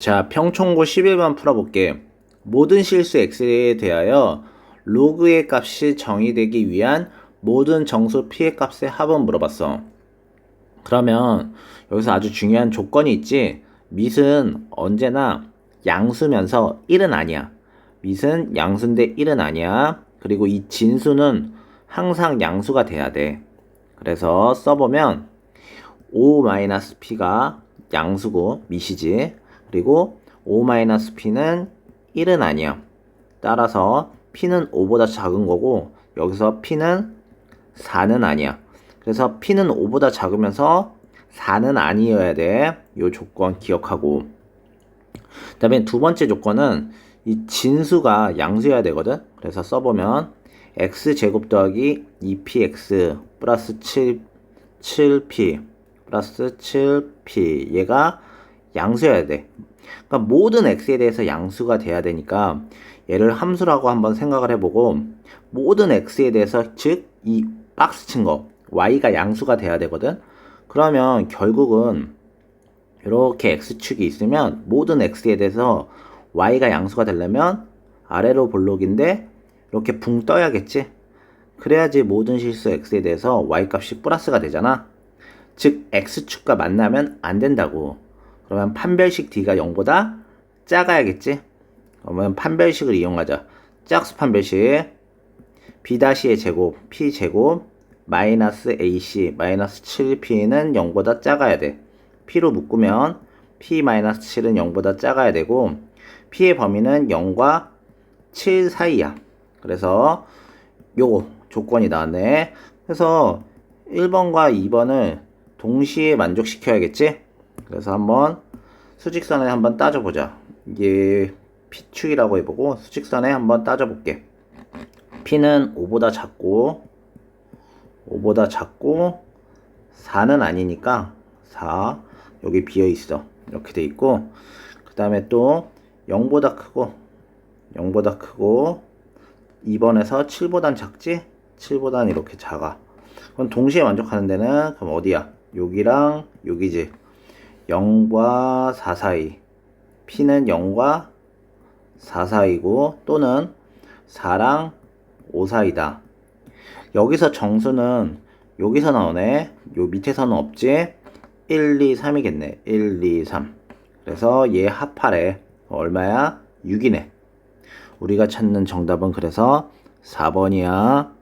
자, 평총고 11번 풀어볼게. 모든 실수 x에 대하여 로그의 값이 정의되기 위한 모든 정수 p의 값의 합은 물어봤어. 그러면 여기서 아주 중요한 조건이 있지. 밑은 언제나 양수면서 1은 아니야. 밑은 양수인데 1은 아니야. 그리고 이 진수는 항상 양수가 돼야 돼. 그래서 써보면 5-p가 양수고 밑이지. 그리고 5-p는 1은 아니야. 따라서 p는 5보다 작은 거고 여기서 p는 4는 아니야. 그래서 p는 5보다 작으면서 4는 아니어야 돼. 이 조건 기억하고. 그 다음에 두 번째 조건은 이 진수가 양수여야 되거든. 그래서 써보면 x제곱 더하기 2px 플러스 7, 7p 플러스 7p 얘가 양수여야 돼. 그러니까 모든 x에 대해서 양수가 돼야 되니까 얘를 함수라고 한번 생각을 해보고 모든 x에 대해서 즉 이 박스 친 거 y가 양수가 돼야 되거든. 그러면 결국은 이렇게 x축이 있으면 모든 x에 대해서 y가 양수가 되려면 아래로 볼록인데 이렇게 붕 떠야겠지. 그래야지 모든 실수 x에 대해서 y 값이 플러스가 되잖아. 즉 x축과 만나면 안 된다고. 그러면 판별식 d가 0보다 작아야겠지. 그러면 판별식을 이용하자. 짝수 판별식 b-의 제곱 p 제곱 마이너스 ac 마이너스 7p는 0보다 작아야 돼. p로 묶으면 p 마이너스 7은 0보다 작아야 되고 p의 범위는 0과 7 사이야. 그래서 요거 조건이 나왔네. 그래서 1번과 2번을 동시에 만족시켜야겠지? 그래서 한번 수직선에 한번 따져보자. 이게 P축이라고 해보고 수직선에 한번 따져볼게. P는 5보다 작고 5보다 작고 4는 아니니까 4 여기 비어 있어. 이렇게 돼 있고 그 다음에 또 0보다 크고 0보다 크고 2번에서 7보단 작지? 7보단 이렇게 작아. 그럼 동시에 만족하는 데는 그럼 어디야? 여기랑 여기지. 0과 4 사이. P는 0과 4 사이고 또는 4랑 5 사이다. 여기서 정수는 여기서 나오네. 요 밑에서는 없지. 1, 2, 3이겠네. 1, 2, 3. 그래서 얘 합하래. 얼마야? 6이네. 우리가 찾는 정답은 그래서 4번이야.